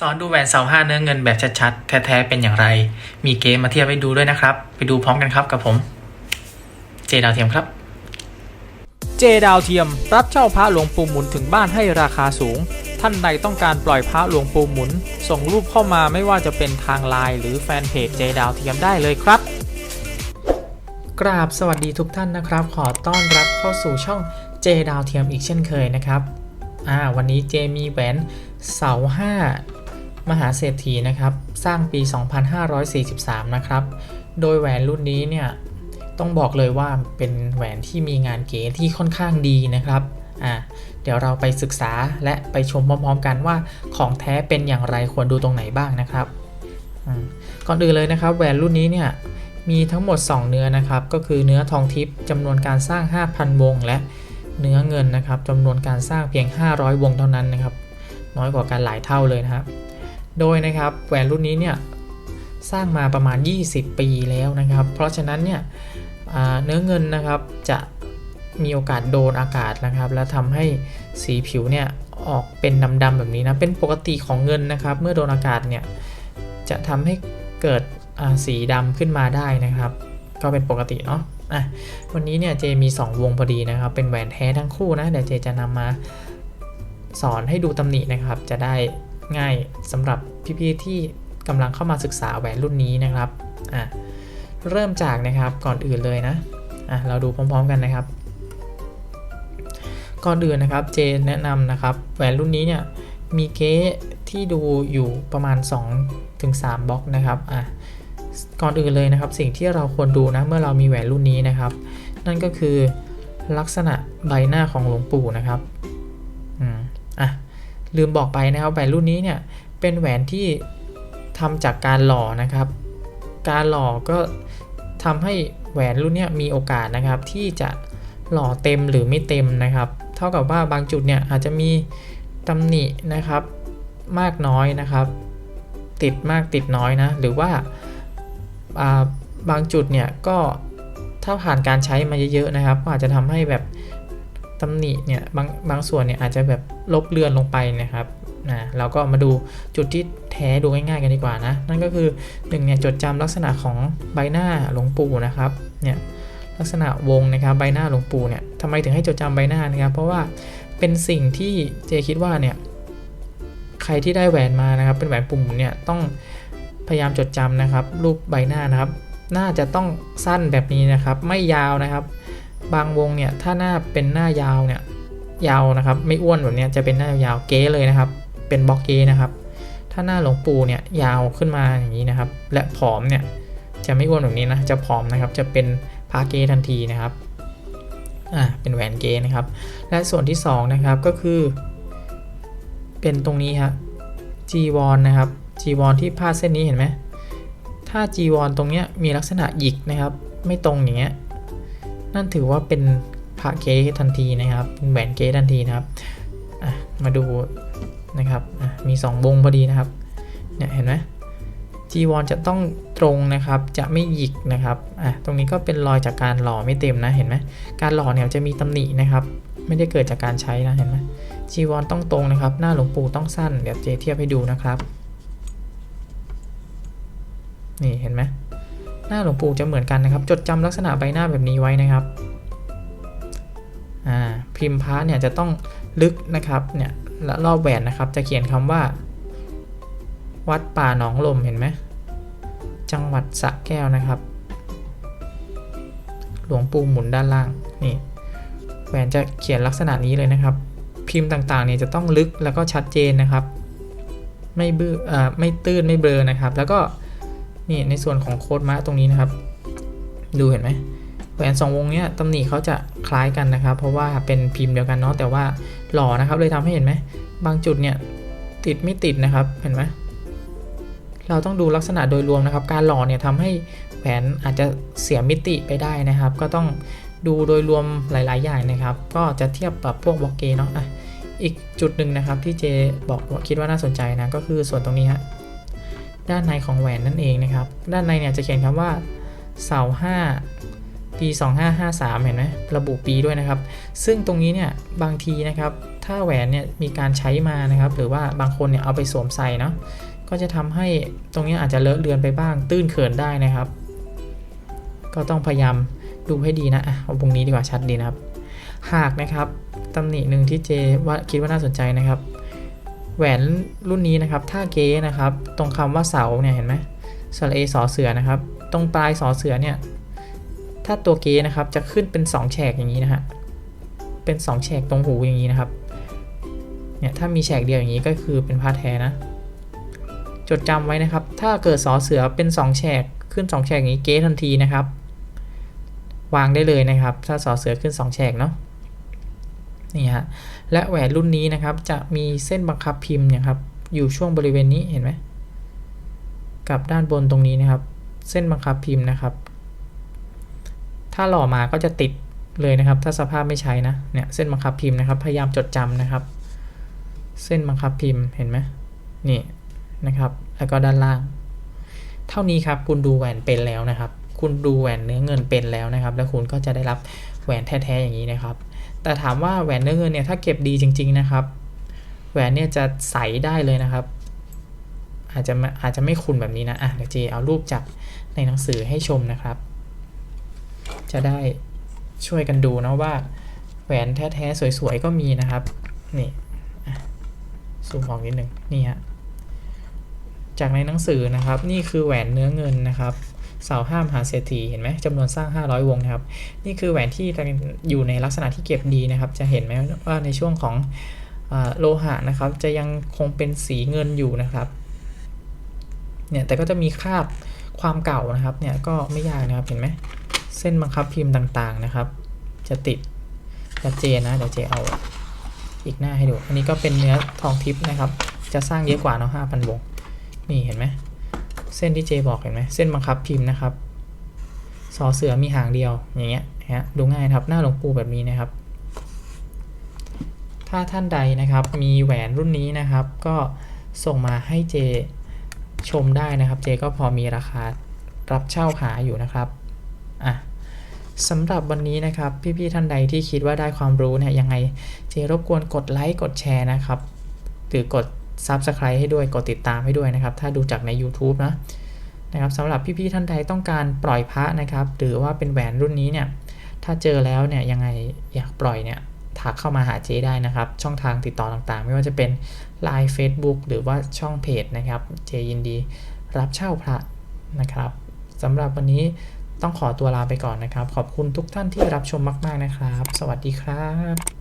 สอนดูแหวนเสาห้าเนื้อเงินแบบชัดๆ แท้ๆ เป็นอย่างไร มีเกมมาเทียบให้ดูด้วยนะครับ ไปดูพร้อมกันครับกับผม เจดาวเทียมครับ เจดาวเทียม รับเช่าพระหลวงปู่หมุนถึงบ้านให้ราคาสูง ท่านใดต้องการปล่อยพระหลวงปู่หมุน ส่งรูปเข้ามาไม่ว่าจะเป็นทางไลน์หรือแฟนเพจเจดาวเทียมได้เลยครับ กราบสวัสดีทุกท่านนะครับ ขอต้อนรับเข้าสู่ช่องเจดาวเทียมอีกเช่นเคยนะครับอ่าวันนี้เจมีแหวนเสาห้า มหาเศรษฐีนะครับ สร้างปี 2543 นะครับ โดยแหวนรุ่นนี้เนี่ยต้องบอกเลยว่าเป็นแหวนที่มีงานเก๋ที่ค่อนข้างดีนะครับอ่าเดี๋ยวเราไปศึกษาและไปชมพร้อมๆกันว่าของแท้เป็นอย่างไรควรดูตรงไหนบ้างนะครับก่อนอื่นเลยนะครับแหวนรุ่นนี้เนี่ยมีทั้งหมด 2 เนื้อนะครับ ก็คือเนื้อทองทิพย์จำนวนการสร้าง 5,000 วง และเนื้อเงินนะครับจำนวนการสร้างเพียง 500 วงเท่านั้นนะครับ น้อยกว่ากันหลายเท่าเลยนะครับ โดยนะครับแหวนรุ่นนี้เนี่ยสร้างมาประมาณ 20 ปีแล้วนะครับ เพราะฉะนั้นเนี่ยเนื้อเงินนะครับจะมีโอกาสโดนอากาศนะครับ แล้วทำให้สีผิวเนี่ยออกเป็นดำๆแบบนี้นะ เป็นปกติของเงินนะครับ เมื่อโดนอากาศเนี่ยจะทำให้เกิดสีดำขึ้นมาได้นะครับ ก็เป็นปกติเนาะอะวันนี้เนี่ยเจมี 2 วงพอดีนะครับ เป็นแหวนแท้ทั้งคู่นะเดี๋ยวเจจะนำมาสอนให้ดูตำหนินะครับ จะได้ ง่ายสำหรับพี่ๆที่กำลังเข้ามาศึกษาแหวนรุ่นนี้นะครับอะเริ่มจากนะครับก่อนอื่นเลยนะอะเราดูพร้อมๆกันนะครับ ก่อนอื่นนะครับเจนแนะนำนะครับแหวนรุ่นนี้เนี่ยมีเก๊ที่ดูอยู่ประมาณ 2-3ถึง3บล็อกนะครับอะก่อนอื่นเลยนะครับ สิ่งที่เราควรดูนะเมื่อเรามีแหวนรุ่นนี้นะครับ นั่นก็คือลักษณะใบหน้าของหลวงปู่นะครับ ลืมบอกไปนะครับแหวนรุ่นนี้เนี่ยเป็นแหวนที่ทำจากการหล่อนะครับ การหล่อก็ทำให้แหวนรุ่นนี้มีโอกาสนะครับ ที่จะหล่อเต็มหรือไม่เต็มนะครับ เท่ากับว่าบางจุดเนี่ยอาจจะมีตำหนินะครับ มากน้อยนะครับ ติดมากติดน้อยนะ หรือว่าอ่าบางจุดเนี่ยก็ถ้าผ่านการใช้มาเยอะๆนะครับ ก็อาจจะทำให้แบบ ตำหนิเนี่ยบางบางส่วนเนี่ยอาจจะแบบลบเลือนลงไปนะครับนะเราก็มาดูจุดที่แท้ดูง่ายๆกันดีกว่านะ นั่นก็คือหนึ่งเนี่ยจดจำลักษณะของใบหน้าหลวงปู่นะครับเนี่ยลักษณะวงนะครับใบหน้าหลวงปู่เนี่ยทำไมถึงให้จดจำใบหน้านะครับ เพราะว่าเป็นสิ่งที่เจคิดว่าเนี่ยใครที่ได้แหวนมานะครับเป็นแหวนปุ่มหมุนเนี่ยต้องพยายามจดจำนะครับ รูปใบหน้านะครับ น่าจะต้องสั้นแบบนี้นะครับ ไม่ยาวนะครับ บางวงเนี่ยถ้าหน้าเป็นหน้ายาวเนี่ยยาวนะครับไม่อ้วนแบบนี้จะเป็นหน้ายาวเก๋เลยนะครับ เป็นบล็อกเก๋นะครับ ถ้าหน้าหลวงปู่เนี่ยยาวขึ้นมาอย่างนี้นะครับ และผอมเนี่ยจะไม่อ้วนแบบนี้นะจะผอมนะครับจะเป็นพาเกทันทีนะครับอ่าเป็นแหวนเกนะครับ และส่วนที่สองนะครับก็คือ เป็นตรงนี้ครับจีวรนนะครับจีวรที่พาดเส้นนี้เห็นไหมถ้าจีวรตรงเนี้ยมีลักษณะหยิกนะครับ ไม่ตรงอย่างเงี้ย นั่นถือว่าเป็นพระเกทันทีนะครับเป็นแหวนเกทันทีนะครับมาดูนะครับมี2วงพอดีนะครับเนี่ยเห็นไหมจีวรจะต้องตรงนะครับจะไม่หยิกนะครับอะตรงนี้ก็เป็นรอยจากการหล่อไม่เต็มนะเห็นไหมการหล่อเนี่ยจะมีตำหนินะครับ ไม่ได้เกิดจากการใช้นะเห็นไหมจีวรต้องตรงนะครับ หน้าหลวงปู่ต้องสั้นเดี๋ยวเจเทียบให้ดูนะครับ นี่เห็นไหม หน้าหลวงปู่จะเหมือนกันนะครับ จดจำลักษณะใบหน้าแบบนี้ไว้นะครับอ่าพิมพ์พระเนี่ยจะต้องลึกนะครับเนี่ยและรอบแหวนนะครับ จะเขียนคำว่า วัดป่าหนองลมเห็นไหมจังหวัดสระแก้วนะครับ หลวงปู่หมุนด้านล่างนี่แหวนจะเขียนลักษณะนี้เลยนะครับ พิมพ์ต่างๆเนี่ยจะต้องลึกแล้วก็ชัดเจนนะครับ ไม่บื้ออ่าไม่ตื้นไม่เบลอนะครับ แล้วก็ นี่ในส่วนของโค้ดมะตรงนี้นะครับ ดูเห็นไหมแหวนสองวงเนี้ยตำหนิเขาจะคล้ายกันนะครับ เพราะว่าเป็นพิมพ์เดียวกันเนาะแต่ว่าหล่อนะครับ เลยทำให้เห็นไหมบางจุดเนี่ยติดไม่ติดนะครับเห็นไหมเราต้องดูลักษณะโดยรวมนะครับ การหล่อเนี่ยทำให้แหวนอาจจะเสียมิติไปได้นะครับ ก็ต้องดูโดยรวมหลาย ๆ อย่างนะครับ ก็จะเทียบกับพวกบล็อกเกเนาะอะอีกจุดหนึ่งนะครับที่เจบอกว่าคิดว่าน่าสนใจนะก็คือส่วนตรงนี้ฮะ ด้านในของแหวนนั่นเองนะครับ ด้านในเนี่ยจะเขียนคำว่าเสาห้าปี 2553 เห็นไหมระบุปีด้วยนะครับ ซึ่งตรงนี้เนี่ยบางทีนะครับ ถ้าแหวนเนี่ยมีการใช้มานะครับ หรือว่าบางคนเนี่ยเอาไปสวมใส่เนาะก็จะทำให้ตรงนี้อาจจะเลอะเลือนไปบ้าง ตื้นเขินได้นะครับ ก็ต้องพยายามดูให้ดีนะอะเอาตรงนี้ดีกว่าชัดดีนะครับ หากนะครับตำหนิหนึ่งที่เจว่าคิดว่าน่าสนใจนะครับ แหวนรุ่นนี้นะครับ ถ้าเก๊นะครับ ตรงคำว่าเสาเนี่ยเห็นไหมสระเอสอเสือนะครับ ตรงปลายสอเสือเนี่ย ถ้าตัวเก๊นะครับ จะขึ้นเป็น 2 แฉกอย่างนี้นะฮะ เป็น 2 แฉกตรงหูอย่างนี้นะครับ เนี่ยถ้ามีแฉกเดียวอย่างนี้ก็คือเป็นผ้าแท้นะ จดจำไว้นะครับ ถ้าเกิดสอเสือเป็น 2 แฉกขึ้น 2 แฉกอย่างนี้เก๊ทันทีนะครับ วางได้เลยนะครับ ถ้าสอเสือขึ้น 2 แฉกเนาะ นี่ฮะและแหวนรุ่นนี้นะครับจะมีเส้นบังคับพิมพ์นะครับอยู่ช่วงบริเวณนี้เห็นไหมกับด้านบนตรงนี้นะครับ เส้นบังคับพิมพ์นะครับ ถ้าหล่อมาก็จะติดเลยนะครับ ถ้าสภาพไม่ใช้นะเนี่ยเส้นบังคับพิมพ์นะครับพยายามจดจำนะครับ เส้นบังคับพิมพ์เห็นไหมนี่นะครับ แล้วก็ด้านล่าง เท่านี้ครับคุณดูแหวนเป็นแล้วนะครับ คุณดูแหวนเนื้อเงินเป็นแล้วนะครับ แล้วคุณก็จะได้รับแหวนแท้ๆอย่างนี้นะครับ แต่ถามว่าแหวนเนื้อเงินเนี่ยถ้าเก็บดีจริง ๆนะครับ แหวนเนี่ยจะใสได้เลยนะครับ อาจจะอาจจะไม่คุณแบบนี้นะอะเดี๋ยวเจเอารูปจากในหนังสือให้ชมนะครับ จะได้ช่วยกันดูนะว่า แหวนแท้ๆสวยๆก็มีนะครับนี่ซูมออกนิดหนึ่งนี่ฮะจากในหนังสือนะครับ นี่คือแหวนเนื้อเงินนะครับ สาห้ามหาเศรษฐีเห็นไหมจำนวนสร้าง 500 วงนะครับ นี่คือแหวนที่อยู่ในลักษณะที่เก็บดีนะครับ จะเห็นไหมว่าในช่วงของอโลหะนะครับ จะยังคงเป็นสีเงินอยู่นะครับเนี่ยแต่ก็จะมีคราบความเก่านะครับเนี่ยก็ไม่ยากนะครับเห็นไหมเส้นบังคับพิมพ์ต่างๆนะครับ จะติดชัดเจนนะเดี๋ยวเจเอาอีกหน้าให้ดู อันนี้ก็เป็นเนื้อทองทิพย์นะครับ จะสร้างเยอะกว่าเนาะ5,000วง นี่เห็นไหม เส้นที่เจบอกเห็นไหมเส้นบังคับพิมพ์นะครับสอเสือมีหางเดียวอย่างเงี้ยฮะดูง่ายครับหน้าหลวงปู่แบบนี้นะครับ ถ้าท่านใดนะครับมีแหวนรุ่นนี้นะครับ ก็ส่งมาให้เจชมได้นะครับ เจก็พอมีราคารับเช่าหาอยู่นะครับอะสำหรับวันนี้นะครับ พี่ๆท่านใดที่คิดว่าได้ความรู้เนี่ยยังไงเจรบกวนกดไลค์กดแชร์นะครับหรือกด Subscribe ให้ด้วยกดติดตามให้ด้วยนะครับ ถ้าดูจากใน YouTube นะนะครับสำหรับพี่ๆท่านใดต้องการปล่อยพระนะครับ หรือว่าเป็นแหวนรุ่นนี้เนี่ยถ้าเจอแล้วเนี่ยยังไงอยากปล่อยเนี่ยทักเข้ามาหาเจได้นะครับ ช่องทางติดต่อต่างๆ ไม่ว่าจะเป็น Line Facebook หรือว่าช่องเพจนะครับ เจยินดี รับเช่าพระนะครับสำหรับวันนี้ต้องขอตัวลาไปก่อนนะครับ ขอบคุณทุกท่านที่รับชมมาก ๆนะครับ สวัสดีครับ